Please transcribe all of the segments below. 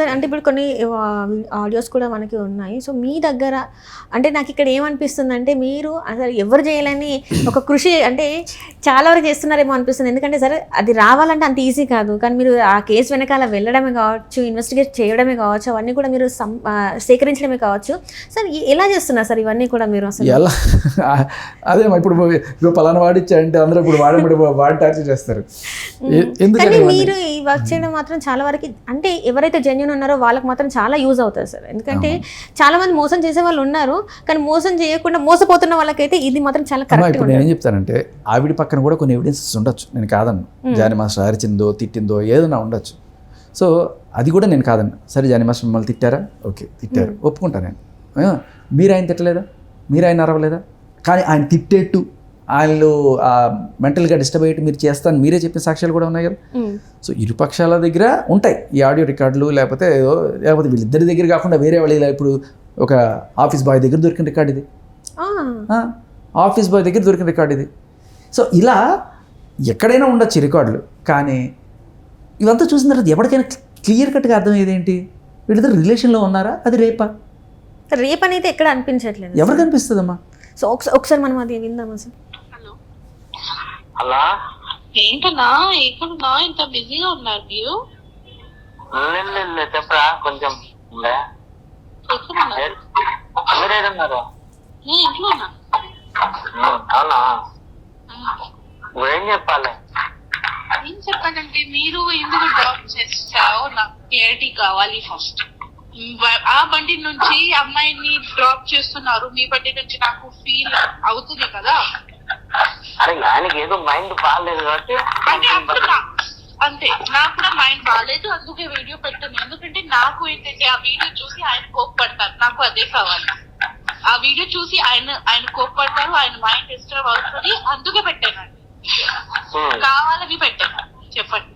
Sir అంటే ఇప్పుడు కొన్ని ఆడియోస్ కూడా మనకి ఉన్నాయి. సో మీ దగ్గర అంటే నాకు ఇక్కడ ఏమనిపిస్తుంది అంటే మీరు అసలు ఎవరు చేయలేని ఒక కృషి అంటే చాలా వరకు చేస్తున్నారేమో అనిపిస్తుంది. ఎందుకంటే సరే అది రావాలంటే అంత ఈజీ కాదు. కానీ మీరు ఆ కేసు వెనకాల వెళ్ళడమే కావచ్చు ఇన్వెస్టిగేట్ చేయడమే కావచ్చు అవన్నీ కూడా మీరు సేకరించడమే కావచ్చు. సార్ ఎలా చేస్తున్నారు సార్ ఇవన్నీ కూడా మీరు అసలు? ఎలా? అదే ఇప్పుడు ఇప్పుడు పలానా వాడిచ్చా అంటే అందరూ ఇప్పుడు వాడబడి వాడి టార్చర్ చేస్తారు? మీరు ఈ వర్క్ చేయడం మాత్రం చాలా వరకు అంటే ఎవరైతే జెన్యున్ ఉన్నారో వాళ్ళకి మాత్రం చాలా యూజ్ అవుతుంది సార్. ఎందుకంటే చాలా మంది మోసం చేసే వాళ్ళు ఉన్నారు కానీ మోసం చేయకుండా మోసపోతున్న వాళ్ళకైతే ఇది మాత్రం చాలా కరెక్ట్ నేను ఏం చెప్తానంటే ఆవిడ పక్కన కూడా కొన్ని ఎవిడెన్సెస్ ఉండొచ్చు. నేను కాదన్ను. జాని మాస్టర్ అరిచిందో తిట్టిందో ఏదైనా ఉండొచ్చు. సో అది కూడా నేను కాదన్ను. సరే జాని మాస్టర్ మిమ్మల్ని తిట్టారా? ఓకే తిట్టారు. ఒప్పుకుంటా నేను. మీరు ఆయన తిట్టలేదా? మీరు ఆయన అరవలేదా కానీ ఆయన తిట్టేట్టు ఆయనలో మెంటల్గా డిస్టర్బ్ అయ్యేట్టు మీరు చేస్తాను మీరే చెప్పిన సాక్ష్యాలు కూడా ఉన్నాయి కదా. సో ఇరు పక్షాల దగ్గర ఉంటాయి ఈ ఆడియో రికార్డులు లేకపోతే ఏదో లేకపోతే వీళ్ళిద్దరి దగ్గర కాకుండా వేరే వాళ్ళు ఇలా ఇప్పుడు ఒక ఆఫీస్ బాయ్ దగ్గర దొరికిన రికార్డు ఇది. ఆఫీస్ బాయ్ దగ్గర దొరికిన రికార్డు ఇది. సో ఇలా ఎక్కడైనా ఉండొచ్చు రికార్డులు కానీ ఇవంతా చూసిన తర్వాత ఎవరికైనా క్లియర్ కట్గా అర్థమయ్యేది ఏంటి వీళ్ళిద్దరు రిలేషన్లో ఉన్నారా? అది రేపా? రేప్ అనేది ఎక్కడ అనిపించట్లేదు ఎవరికి అనిపిస్తుందమ్మా? సో ఒకసారి మనం అది విందామా సార్ అలా ఏంటన్నా ఎక్కడున్నా? ఇంత బిజీగా ఉన్నారు మీరు? చెప్పరా కొంచెం నేను ఇంట్లో ఉన్నా. అవునా? నువ్వేం చెప్పాలి? ఏం చెప్పాలంటే మీరు ఎందుకు డ్రాప్ చేస్తారో నాకు క్లారిటీ కావాలి ఫస్ట్ ఆ బండి నుంచి అమ్మాయిని డ్రాప్ చేస్తున్నారు. మీ బండి నుంచి నాకు ఫీల్ అవుతుంది కదా? ఆయనకి ఏదో మైండ్ బాగాలేదు కాబట్టి అంతే నాకు కూడా మైండ్ బాగాలేదు అందుకే వీడియో పెట్టాను. ఎందుకంటే నాకు ఏంటంటే ఆ వీడియో చూసి ఆయన కోప్పడతారు. నాకు అదే కావాలి. ఆ వీడియో చూసి ఆయన ఆయన కోప్పడతారు ఆయన మైండ్ డిస్టర్బ్ అవుతుంది. అందుకే పెట్టాను ఉమ్, కావాలని పెట్టాను. చెప్పండి.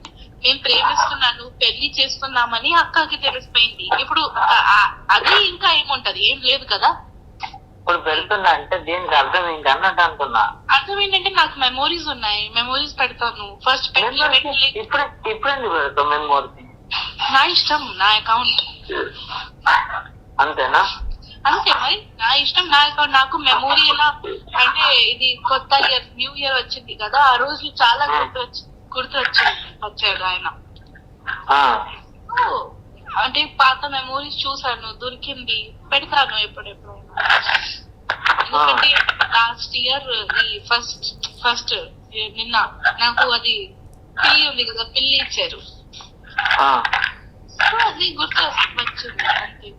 నేను ప్రేమిస్తున్నాను పెళ్ళి చేస్తున్నామని అక్కకి తెలిసిపోయింది. ఇప్పుడు అదే ఇంకా ఏముంటది? ఏం లేదు కదా. ఇప్పుడు వెళ్తున్నా అంటే దీనికి అర్థం ఇంక అన్నట్టు అంటున్నా. అర్థం ఏంటంటే నాకు మెమోరీస్ ఉన్నాయి. మెమోరీస్ పెడతాను ఫస్ట్ ఇప్పుడు ఇప్పుడు పెడతాం నా ఇష్టం నా అకౌంట్ అంతేనా? అంతే మరి. నా ఇష్టం నా అకౌంట్ నాకు మెమొరీ ఎలా అంటే ఇది కొత్త ఇయర్ న్యూ ఇయర్ వచ్చింది కదా. ఆ రోజు చాలా గుర్తు వచ్చి గుర్తు వచ్చింది వచ్చాడు ఆయన. అంటే పాత మెమోరీస్ చూసాను దొరికింది. పెడతాను ఎప్పుడెప్పుడు ఎందుకంటే లాస్ట్ ఇయర్ ఈ ఫస్ట్ ఫస్ట్ నిన్న నాకు అది పిల్లి ఉంది కదా పిల్లి ఇచ్చారు. సో అది గుర్తు వచ్చింది అంతే.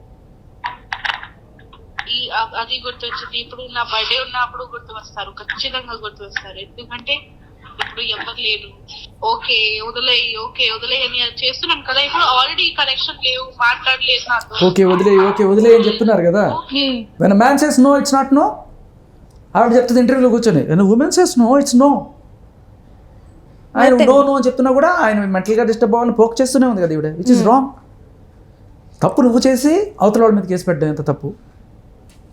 ఈ అది గుర్తొచ్చింది. ఇప్పుడు నా బర్త్డే ఉన్నప్పుడు గుర్తు వస్తారు ఖచ్చితంగా గుర్తు వస్తారు. ఎందుకంటే ఇప్పుడు ఎవరు లేరు. ఓకే వదిలేయి ఓకే వదిలేయి అని చేస్తున్నాను కదా. ఇప్పుడు ఆల్రెడీ కనెక్షన్ లేవు మాట్లాడలేదు నాతో ఓకే వదిలే ఓకే వదిలే అని చెప్తున్నారు కదా. When man says no it's not no ఆవిడ చెప్తుంది ఇంటర్వ్యూలో కూర్చొని when women says no it's no ఆయన నో నో అని చెప్తున్నా కూడా ఆయన మెంటల్గా డిస్టర్బ్ అవ్వాలని పోక్ చేస్తూనే ఉంది కదా ఈవిడ విచ్ ఇస్ రాంగ్ తప్పు నువ్వు చేసి అవతల వాళ్ళ మీద కేసు పెట్టడం ఎంత తప్పు?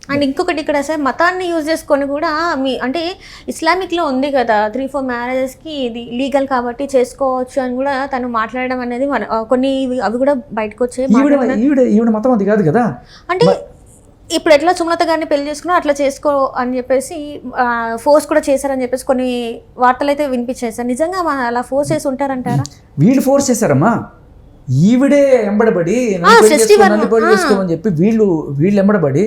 అండ్ ఇంకొకటి ఇక్కడ సార్ మతాన్ని యూజ్ చేసుకొని కూడా మీ అంటే ఇస్లామిక్లో ఉంది కదా త్రీ ఫోర్ మ్యారేజెస్కి ఇది లీగల్ కాబట్టి చేసుకోవచ్చు అని కూడా తను మాట్లాడడం అనేది మన కొన్ని అవి కూడా బయటకు వచ్చే ఈవిడ ఈవిడ ఈవిడ మతం అది కాదు కదా? అంటే ఇప్పుడు ఎట్లా సుమలత గారిని పెళ్ళి చేసుకున్నా అట్లా చేసుకో అని చెప్పేసి ఫోర్స్ కూడా చేశారని చెప్పేసి కొన్ని వార్తలు అయితే వినిపించాయి సార్. నిజంగా అలా ఫోర్స్ చేసి ఉంటారంటారా? వీళ్ళు ఫోర్స్ చేశారమ్మా. ఈవిడే ఎంబడబడి చేసుకోమని చెప్పి వీళ్ళు వీళ్ళు ఎంబడబడి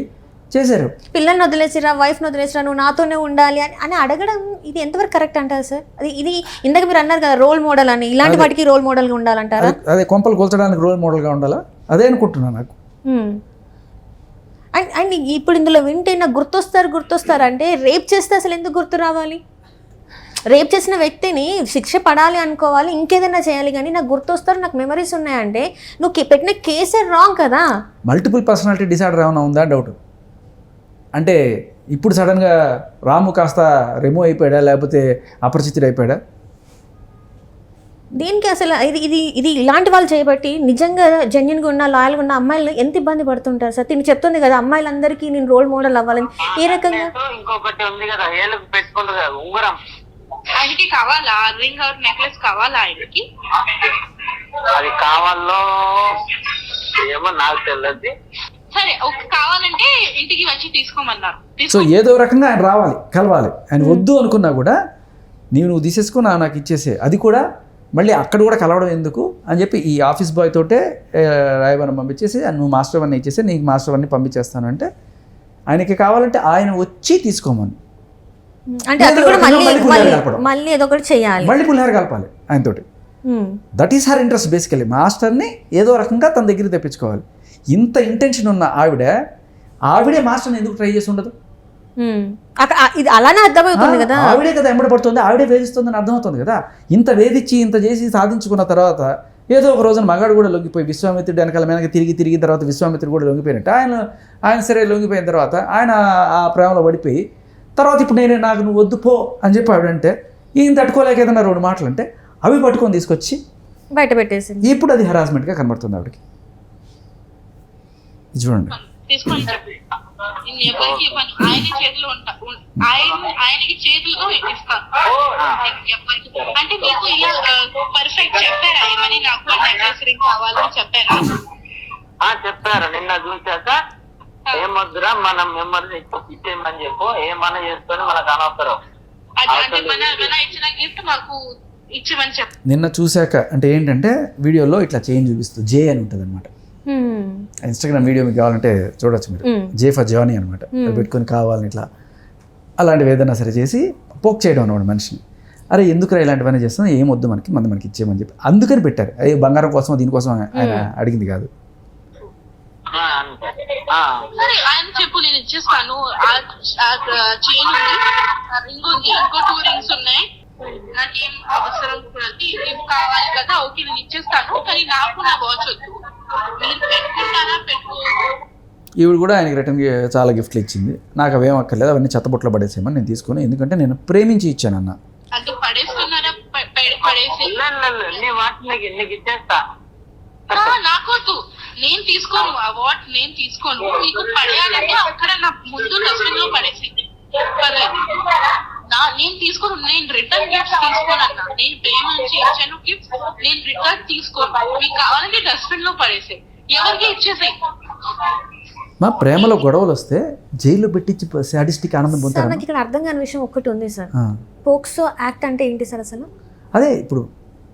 చేశారు. పిల్లల్ని వదిలేసిరా వైఫ్ని వదిలేసిరా నువ్వు నాతోనే ఉండాలి అని అని అడగడం ఇది ఎంతవరకు కరెక్ట్ అంటారు సార్? అది ఇది ఇందాక మీరు అన్నారు కదా రోల్ మోడల్ అని. ఇలాంటి వాటికి రోల్ మోడల్గా ఉండాలంటారా? అదే- కొంపలు కూల్చడానికి రోల్ మోడల్గా ఉండాలా? అదే అనుకుంటున్నా నాకు. అండ్ అండ్ ఇప్పుడు ఇందులో వింటే నాకు గుర్తొస్తారు గుర్తొస్తారు అంటే రేప్ చేస్తే అసలు ఎందుకు గుర్తు రావాలి? రేప్ చేసిన వ్యక్తిని శిక్ష పడాలి అనుకోవాలి ఇంకేదైనా చేయాలి కానీ నాకు గుర్తొస్తారు నాకు మెమరీస్ ఉన్నాయంటే నువ్వు పెట్టిన కేసే రాంగ్ కదా. మల్టిపుల్ పర్సనాలిటీ డిసార్డర్ ఏమైనా ఉందా? డౌట్ అంటే ఇప్పుడు సడన్గా రాము కాస్త రిమూవ్ అయిపోయాడా? లేకపోతే అపరిచితుడు అయిపోయాడా? దీనికి అసలు ఇది ఇది ఇది ఇలాంటి వాళ్ళు చేయబట్టి నిజంగా జెన్యున్గా ఉన్న లాయల్గా ఉన్న అమ్మాయిలు ఎంత ఇబ్బంది పడుతుంటారు? సార్ తిని చెప్తుంది కదా అమ్మాయిలందరికీ నేను రోల్ మోడల్ అవ్వాలని. ఏ రకంగా? ఇంకొకటి ఉంది కదా ఏళ్ళకి పెట్టుకుంటారు కదా ఉంగరం. ఆయనకి కావాలా? రింగ్ ఆర్ నెక్లెస్ కావాలా ఆయనకి? అది కావాలో ఏమో నాకు తెలియదు సరే ఒక కావాలంటే ఇంటికి వచ్చి తీసుకోమన్నారు. సో ఏదో రకంగా ఆయన రావాలి కలవాలి. ఆయన వద్దు అనుకున్నా కూడా నీవు నువ్వు తీసేసుకో నా నాకు ఇచ్చేసే. అది కూడా మళ్ళీ అక్కడ కూడా కలవడం ఎందుకు అని చెప్పి ఈ ఆఫీస్ బాయ్ తోటే రాయబారం పంపించేసి నువ్వు మాస్టర్ వన్ ఇచ్చేసి నీకు మాస్టర్ వన్ని పంపించేస్తాను అంటే ఆయనకి కావాలంటే ఆయన వచ్చి తీసుకోమని. అంటే మళ్ళీ ఏదో ఒకటి చేయాలి. మళ్ళీ పులిహార కలపాలి ఆయనతోటి. That is her interest basically మాస్టర్ని ఏదో రకంగా తన దగ్గర తెప్పించుకోవాలి. ఇంత ఇంటెన్షన్ ఉన్న ఆవిడ ఆవిడే మాస్టర్ని ఎందుకు ట్రై చేసి ఉండదు? ఇది అలానే అర్థమవుతుంది కదా. ఆవిడే కదా ఎంబడి పడుతుంది ఆవిడే వేధిస్తుందని అర్థమవుతుంది కదా. ఇంత వేధించి ఇంత చేసి సాధించుకున్న తర్వాత ఏదో ఒక రోజున మగాడు కూడా లొంగిపోయి విశ్వామిత్రుడు వెనకాల వెనక తిరిగి తిరిగిన తర్వాత విశ్వామిత్రుడు కూడా లొంగిపోయినట్టు. ఆయన ఆయన సరే లొంగిపోయిన తర్వాత ఆయన ఆ ప్రేమలో పడిపోయి తర్వాత ఇప్పుడు నేను నాకు నువ్వు వద్దు పో అని చెప్పి ఆవిడంటే ఈయన తట్టుకోలేక ఏదన్నా రెండు మాటలు అంటే అవి పట్టుకొని తీసుకొచ్చి బయట పెట్టేసింది. ఇప్పుడు అది హెరాస్మెంట్గా కనబడుతుంది ఆవిడకి. చూడండి ఎవరికి ఆయన చేతిలో ఆయన ఆయనకి చేతులతో ఇస్తాను నేను ఎవరికి అంటే మీకు పర్ఫెక్ట్ చెప్పారా ఏమని నాకు కావాలని చెప్పారా ఆ చెప్పారు. నిన్న చూశాక ఏమొద్దురా మనం మెమరీ ఇచ్చేయమని చెప్పు. ఏమన్నా చేసుకొని మనకు అనవసరం. అది అంటే మన మన ఇచ్చిన గిఫ్ట్ మాకు ఇచ్చిమని చెప్పు నిన్న చూశాక అంటే ఏంటంటే వీడియోలో ఇట్లా చేంజ్ చూపిస్తుంది జే అని ఉంటుంది అనమాట. ఇన్స్టాగ్రామ్ వీడియో మీకు కావాలంటే చూడొచ్చు మీరు. జే ఫర్ జానీ అనమాట పెట్టుకొని కావాలని ఇట్లా అలాంటివి ఏదైనా సరే చేసి పోక్ చేయడం అనమాట మనిషిని. అరే ఎందుకురా ఇలాంటివన్నీ చేస్తున్నాం ఏం వద్దు మనకి మంది మనకి ఇచ్చేయమని చెప్పి. అందుకని పెట్టారు. అయ్యే బంగారం కోసం దీనికోసం ఆయన అడిగింది కాదు. ఆ, అంతే ఆ, సరే ఆయన చెప్పు నేను ఇచ్చేస్తాను. చైన్ ఉంది. రింగ్ ఉంది. ఇంకో టూ రింగ్స్ ఉన్నాయి. నాకేం అవసరం కూడా. ఇవి కావాలి కదా ఓకే నేను ఇచ్చేస్తాను. కానీ నాకు నా వాచ్ వద్దు. ఈవిడ కూడా ఆయనకి రిటర్న్ చాలా గిఫ్ట్లు ఇచ్చింది. నాకు అవేం అక్కర్లేదు అవన్నీ చెత్తబుట్లో పడేసేయమని నేను తీసుకొని ఎందుకంటే నేను ప్రేమించి ఇచ్చాను అన్న. నాకొద్దు నేను తీసుకోను. ఆ వాట్ నేను తీసుకోను. మీకు పడేయాలంటే అక్కడ నా ముందు డస్ట్బిన్లో పడేసి. పర్లేదు. నా నేను తీసుకోను నేను రిటర్న్ గిఫ్ట్స్ తీసుకోను అన్న నేను ప్రేమించి ఇచ్చాను గిఫ్ట్స్ నేను రిటర్న్ తీసుకోను. మీకు కావాలంటే డస్ట్బిన్లో పడేసి ఎవరికి ఇచ్చేసాయి? మా ప్రేమలో గొడవలు వస్తే జైల్లో పెట్టించి సాడిస్టిక్ ఆనందం పొందుతారు నాకు ఇక్కడ అర్థం కాని విషయం ఒక్కటి ఉంది సార్. పోక్సో యాక్ట్ అంటే ఏంటి సార్ అసలు? అదే ఇప్పుడు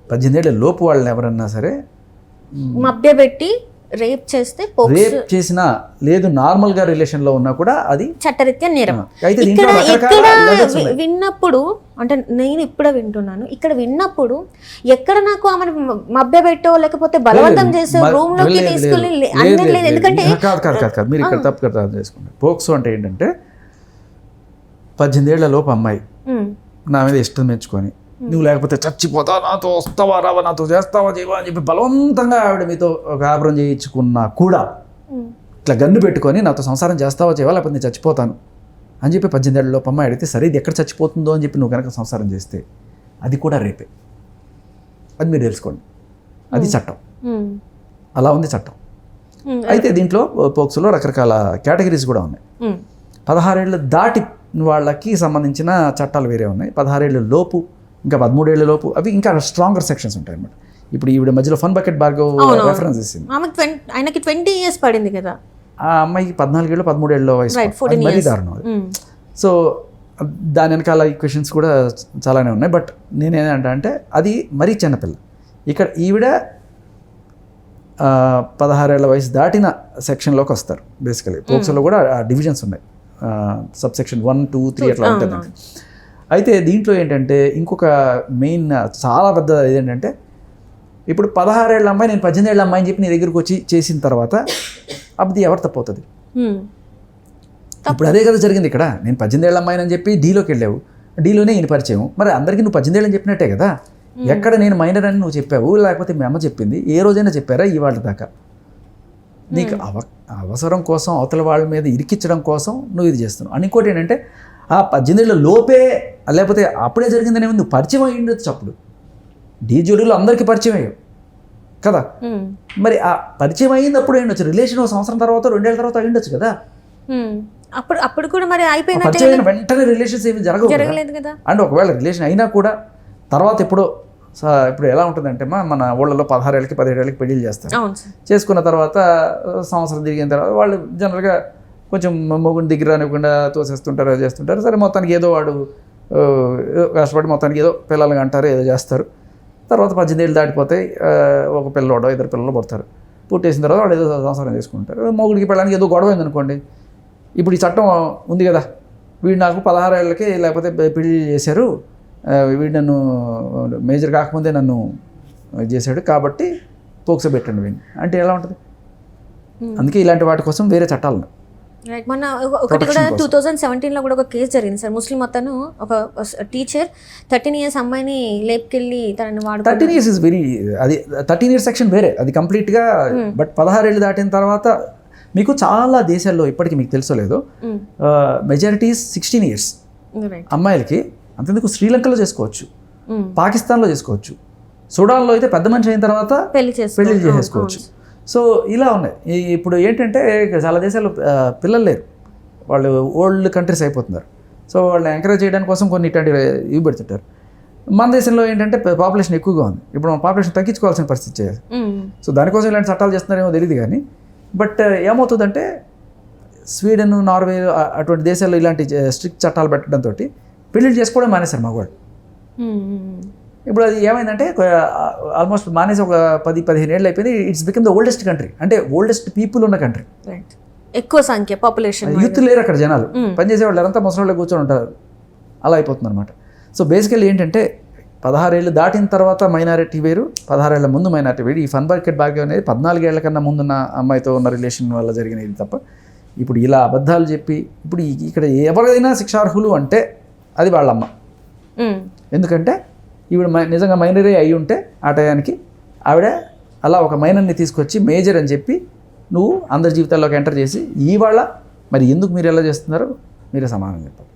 పద్దెనిమిది ఏళ్ళ లోపు వాళ్ళని ఎవరన్నా సరే మభ్యపెట్టి రేప్ చేస్తే రేప్ చేసినా లేదు నార్మల్గా రిలేషన్లో ఉన్నా కూడా అది చట్టరీత్యా నేరం. అయితే ఇక్కడ. విన్నప్పుడు అంటే నేను ఇప్పుడే వింటున్నాను ఇక్కడ విన్నప్పుడు ఎక్కడ నాకు ఆమెను మభ్య పెట్టో లేకపోతే బలవంతం చేసో రూమ్లోకి లేదు, తీసుకెళ్ళి లేదు, లే- ఎందుకంటే. కాదు కాదు కాదు మీరు ఇక్కడ తప్పు కదా చేసుకోండి. పోక్సో అంటే ఏంటంటే పద్దెనిమిది ఏళ్ళ లోపు అమ్మాయి నా మీద ఇష్టం మెచ్చుకొని నువ్వు లేకపోతే చచ్చిపోతావా నాతో వస్తావా రావా నాతో చేస్తావా చేయవా అని చెప్పి బలవంతంగా ఆవిడ మీతో ఒక ఆభరం చేయించుకున్నా కూడా ఇట్లా గన్ను పెట్టుకొని నాతో సంసారం చేస్తావా చేయవా లేకపోతే నేను చచ్చిపోతాను అని చెప్పి పద్దెనిమిది ఏళ్ళ లోపు అమ్మాయి అడిగితే సరే ఇది ఎక్కడ చచ్చిపోతుందో అని చెప్పి నువ్వు కనుక సంసారం చేస్తే అది కూడా రేపే. అది మీరు తెలుసుకోండి. అది చట్టం. అలా ఉంది చట్టం. అయితే దీంట్లో పోక్సులో రకరకాల కేటగిరీస్ కూడా ఉన్నాయి. పదహారేళ్ళు దాటి వాళ్ళకి సంబంధించిన చట్టాలు వేరే ఉన్నాయి. పదహారేళ్ళ లోపు ఇంకా పదమూడేళ్ళ లోపు అవి ఇంకా స్ట్రాంగర్ సెక్షన్స్ ఉంటాయి అన్నమాట ఇప్పుడు ఈవిడ మధ్యలో fun bucket Bhargav. Reference twenty ఆయనకి ట్వంటీ ఇయర్స్ పడింది కదా. ఆ అమ్మాయికి పద్నాలుగేళ్ళు పదమూడేళ్ళ వయసు. మరీ దారుణం సో దాని వెనకాల ఈక్వెషన్స్ కూడా చాలానే ఉన్నాయి. బట్ నేనేంటంటే అంటే అది మరీ చిన్నపిల్ల. ఇక్కడ ఈవిడ పదహారేళ్ళ వయసు దాటిన సెక్షన్లోకి వస్తారు బేసికలీ పోక్సోలో కూడా డివిజన్స్ ఉన్నాయి. Sub section one two three అట్లా ఉంటుంది. అయితే దీంట్లో ఏంటంటే ఇంకొక మెయిన్ చాలా పెద్ద ఏంటంటే ఇప్పుడు పదహారేళ్ళ అమ్మాయి నేను పద్దెనిమిది ఏళ్ళ అమ్మాయి అని చెప్పి నీ దగ్గరికి వచ్చి చేసిన తర్వాత అప్పుడు ఎవరు తప్పవుతుంది ఇప్పుడు అదే కదా జరిగింది ఇక్కడ. నేను పద్దెనిమిది ఏళ్ళ అమ్మాయిని అని చెప్పి డీలోకి వెళ్ళావు. డీలోనే ఈయన పరిచయం. మరి అందరికీ నువ్వు పద్దెనిమిది ఏళ్ళని చెప్పినట్టే కదా. ఎక్కడ నేను మైనర్ అని నువ్వు చెప్పావు లేకపోతే మీ అమ్మ చెప్పింది ఏ రోజైనా చెప్పారా ఇవాళ దాకా? నీకు అవ అవసరం కోసం అవతల వాళ్ళ మీద ఇరికించడం కోసం నువ్వు ఇది చేస్తున్నావు. అని ఇంకోటి ఏంటంటే ఆ పద్దెనిమిది లోపే లేకపోతే అప్పుడే జరిగిందనే నువ్వు పరిచయం అయ్యి ఉండొచ్చు అప్పుడు. డీ జోడీలో అందరికీ పరిచయం అయ్యావు కదా? మరి ఆ పరిచయం అయ్యింది అప్పుడు అయ్యుండొచ్చు రిలేషన్ ఒక సంవత్సరం తర్వాత రెండేళ్ళ తర్వాత అయ్యుండొచ్చు కదా? అప్పుడు అప్పుడు కూడా మరి అయిన వెంటనే రిలేషన్స్ ఏమి జరగవు కదా. జరగలేదు కదా? అండ్ ఒకవేళ రిలేషన్ అయినా కూడా తర్వాత ఎప్పుడో ఇప్పుడు ఎలా ఉంటుందంటే మా మన ఊళ్ళలో పదహారేళ్ళకి పదిహేడేళ్ళకి పెళ్ళిళ్ళు చేస్తారు. చేసుకున్న తర్వాత సంవత్సరం తిరిగిన తర్వాత వాళ్ళు జనరల్గా కొంచెం మొగుని దగ్గర రానివ్వకుండా తోసేస్తుంటారు చేస్తుంటారు. సరే మొత్తానికి ఏదో వాడు కష్టపడి మొత్తానికి ఏదో పిల్లల్ని అంటారు ఏదో చేస్తారు. తర్వాత పద్దెనిమిది ఏళ్ళు దాటిపోతాయి ఆ, ఒక పిల్లోడో ఇద్దరు పిల్లలు పుడతారు. పుట్టేసిన తర్వాత వాళ్ళు ఏదో సంసారం చేసుకుంటారు. మొగుడికి పెళ్ళడానికి ఏదో గొడవ అయిందనుకోండి ఇప్పుడు ఈ చట్టం ఉంది కదా వీడు నాకు పదహారు ఏళ్ళకి లేకపోతే పెళ్ళి చేశారు వీడు నన్ను మేజర్ కాకముందే నన్ను చేశాడు కాబట్టి పోక్సో పెట్టండి వీడిని. అంటే ఎలా ఉంటుంది? అందుకే ఇలాంటి వాటి కోసం వేరే చట్టాలు. రైట్ మొన్న ఒక- ఒకటి కూడా టూ థౌజండ్ సెవెంటీన్లో కూడా ఒక కేసు జరిగింది సార్. ముస్లిం అతను ఒక టీచర్ థర్టీన్ ఇయర్స్ అమ్మాయిని లేపుకెళ్ళి తనని వాడుకో థర్టీన్ ఇయర్స్ ఇస్ వెరీ అది థర్టీన్ ఇయర్స్ సెక్షన్ వేరే. అది కంప్లీట్గా బట్ పదహారేళ్ళు దాటిన తర్వాత మీకు చాలా దేశాల్లో ఇప్పటికీ మీకు తెలుసో లేదో మెజారిటీస్ సిక్స్టీన్ ఇయర్స్ అమ్మాయిలకి అంతెందుకు? శ్రీలంకలో చేసుకోవచ్చు. పాకిస్తాన్లో చేసుకోవచ్చు. సుడాన్లో అయితే పెద్ద మనిషి అయిన తర్వాత పెళ్ళి పెళ్ళి చేసేసుకోవచ్చు. సో ఇలా ఉన్నాయి. ఇప్పుడు ఏంటంటే చాలా దేశాల్లో ఆ, పిల్లలు లేరు. వాళ్ళు ఓల్డ్ కంట్రీస్ అయిపోతున్నారు. సో వాళ్ళని ఎంకరేజ్ చేయడానికి కోసం కొన్ని ఇట్లాంటి ఇవి పెడుతుంటారు. మన దేశంలో ఏంటంటే పాపులేషన్ ఎక్కువగా ఉంది. ఇప్పుడు మనం పాపులేషన్ తగ్గించుకోవాల్సిన పరిస్థితి చేయాలి. సో దానికోసం ఇలాంటి చట్టాలు చేస్తున్నారేమో తెలియదు కానీ బట్ ఏమవుతుందంటే స్వీడన్ నార్వే అటువంటి దేశాల్లో ఇలాంటి స్ట్రిక్ట్ చట్టాలు పెట్టడంతో పెళ్ళిళ్ళు చేసుకోవడం మానేశారు మగవాళ్ళు. ఇప్పుడు అది ఏమైందంటే ఆల్మోస్ట్ మానేసి ఒక పది పదిహేను ఏళ్ళు అయిపోయింది. It's become the oldest country అంటే ఓల్డెస్ట్ పీపుల్ ఉన్న కంట్రీ రైట్ ఎక్కువ సంఖ్య పాపులేషన్ యూత్ లేరు అక్కడ జనాలు. పనిచేసే వాళ్ళు అంతా ముసలి కూర్చొని ఉంటారు. అలా అయిపోతుంది అనమాట సో బేసికల్లీ ఏంటంటే పదహారేళ్ళు దాటిన తర్వాత మైనారిటీ వేరు పదహారేళ్ళ ముందు మైనారిటీ వేరు. ఈ ఫన్ బర్కెట్ భాగ్యం అనేది పద్నాలుగేళ్ళ కన్నా ముందున్న అమ్మాయితో ఉన్న రిలేషన్ వల్ల జరిగినది తప్ప ఇప్పుడు ఇలా అబద్ధాలు చెప్పి ఇప్పుడు ఇక్కడ ఎవరైనా శిక్షార్హులు అంటే అది వాళ్ళమ్మ. ఎందుకంటే ఈవిడ నిజంగా మైనరే అయి ఉంటే ఆ టయానికి ఆవిడ అలా ఒక మైనర్ని తీసుకొచ్చి మేజర్ అని చెప్పి నువ్వు అందరి జీవితాల్లోకి ఎంటర్ చేసి ఇవాళ మరి ఎందుకు మీరు ఎలా చేస్తున్నారో? మీరే సమానం చెప్పాలి